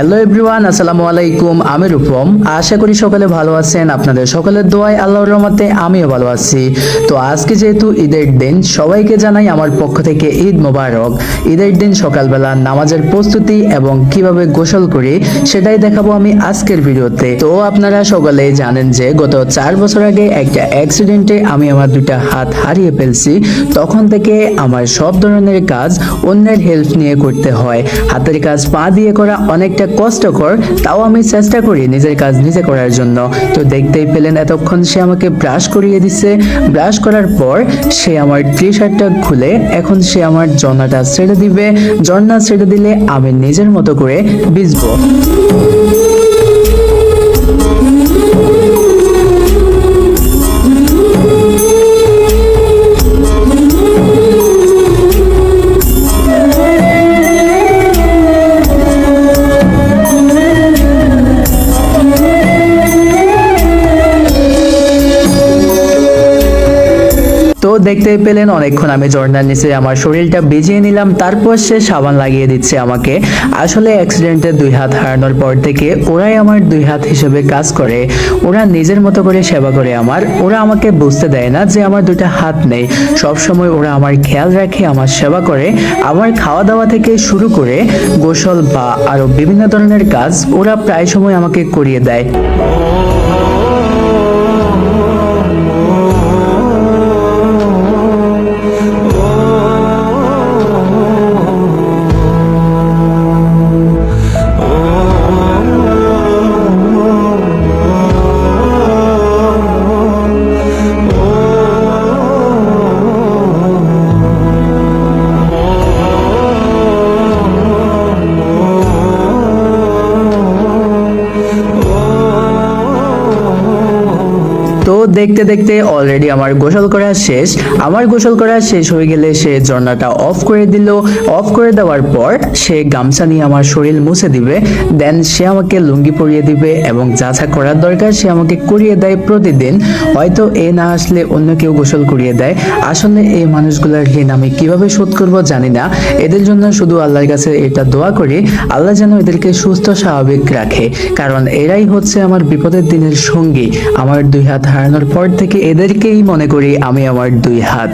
Everyone আসসালামু আলাইকুম। আমি রূপম। আশা করি সকলে ভালো আছেন। আপনাদের সকলের দোয়ায় আল্লাহর রহমতে আমিও ভালো আছি। তো আজকে যেহেতু ঈদের দিন, সবাইকে জানাই আমার পক্ষ থেকে ঈদ মোবারক। ঈদের দিন সকালবেলা নামাজের প্রস্তুতি এবং কীভাবে গোসল করি, সেটাই দেখাবো আমি আজকের ভিডিওতে। তো আপনারা সকলেই জানেন যে গত চার বছর আগে একটা অ্যাক্সিডেন্টে আমি আমার দুটা হাত হারিয়ে ফেলছি। তখন থেকে আমার সব ধরনের কাজ অন্যের হেল্প নিয়ে করতে হয়। হাতের কাজ পা দিয়ে করা অনেকটা কষ্টকর তাও আমি চেষ্টা করি নিজের কাজ নিজে করার জন্য। তো দেখতেই পেলেন এতক্ষণ সে আমাকে ব্রাশ করিয়ে দিছে। ব্রাশ করার পর সে আমার টি শার্টটা খুলে এখন সে আমার জর্নাটা ছেড়ে দিবে। জর্না ছেড়ে দিলে আমি নিজের মতো করে ভিজবো। দেখতে পেলেন অনেকক্ষণ আমি জর্নার নিচে আমার শরীরটা ভিজিয়ে নিলাম, তারপর সে সাবান লাগিয়ে দিচ্ছে আমাকে। আসলে অ্যাক্সিডেন্টে দুই হাত হারানোর পর থেকে ওরাই আমার দুই হাত হিসেবে কাজ করে। ওরা নিজের মতো করে সেবা করে আমার। ওরা আমাকে বুঝতে দেয় না যে আমার দুটা হাত নেই। সব সময় ওরা আমার খেয়াল রাখে, আমার সেবা করে। আমার খাওয়া দাওয়া থেকে শুরু করে গোসল, বা আরও বিভিন্ন ধরনের কাজ ওরা প্রায় সময় আমাকে করিয়ে দেয়। দেখতে দেখতে অলরেডি আমার গোসল করা শেষ। আমার গোসল করা শেষ হয়ে গেলে সে ঝর্ণাটা অফ করে দিল। অফ করে দেওয়ার পর সে গামছা নিয়ে আমার শরীর মুছে দিবে। দেন সে আমাকে লুঙ্গি পরিয়ে দিবে এবং যা যা করার দরকার সে আমাকে করিয়ে দেয় প্রতিদিন। হয়তো এ না আসলে অন্য কেউ গোসল করিয়ে দেয়। আসলে এই মানুষগুলোর ঋণ আমি কীভাবে শোধ করব জানি না। এদের জন্য শুধু আল্লাহর কাছে এটা দোয়া করি। আল্লাহ যেন এদেরকে সুস্থ, স্বাভাবিক রাখে। কারণ এরাই হচ্ছে আমার বিপদের দিনের সঙ্গী। আমার দুই হাত হারানোর পর থেকে এদেরকেই মনে করি আমি আমার দুই হাত।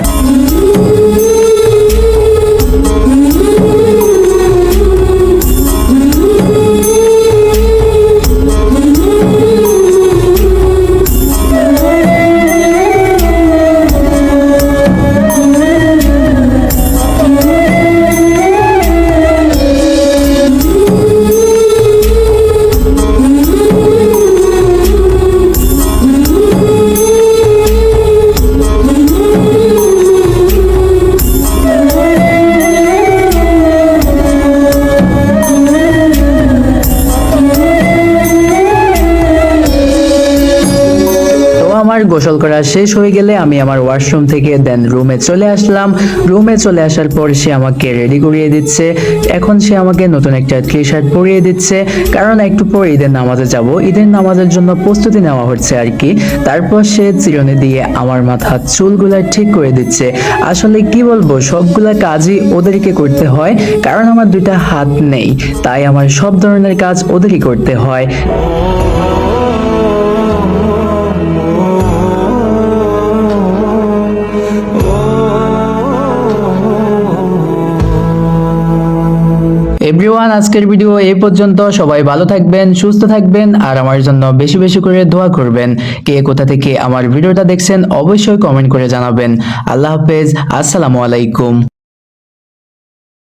আমার গোসল করা শেষ হয়ে গেলে আমি আমার ওয়াশরুম থেকে দেন রুমে চলে আসলাম। রুমে চলে আসার পর সে আমাকে রেডি করিয়ে দিচ্ছে। এখন সে আমাকে নতুন একটা টি শার্ট পরিয়ে দিচ্ছে। কারণ একটু পর ঈদের নামাজে যাব। ঈদের নামাজের জন্য প্রস্তুতি নেওয়া হচ্ছে আর কি। তারপর সে চিরুনি দিয়ে আমার মাথা চুলগুলা ঠিক করে দিচ্ছে। আসলে কি বলব, সবগুলা কাজই ওদেরকে করতে হয়। কারণ আমার দুইটা হাত নেই। তাই আমার সব ধরনের কাজ ওদেরই করতে হয়। এভরিওয়ান আজকের ভিডিও এই পর্যন্ত সবাই ভালো থাকবেন, সুস্থ থাকবেন, আর আমার জন্য বেশি বেশি করে দোয়া করবেন। কে কোথা থেকে আমার ভিডিওটা দেখছেন, অবশ্যই কমেন্ট করে জানাবেন। আল্লাহ হাফেজ, আসসালামু আলাইকুম।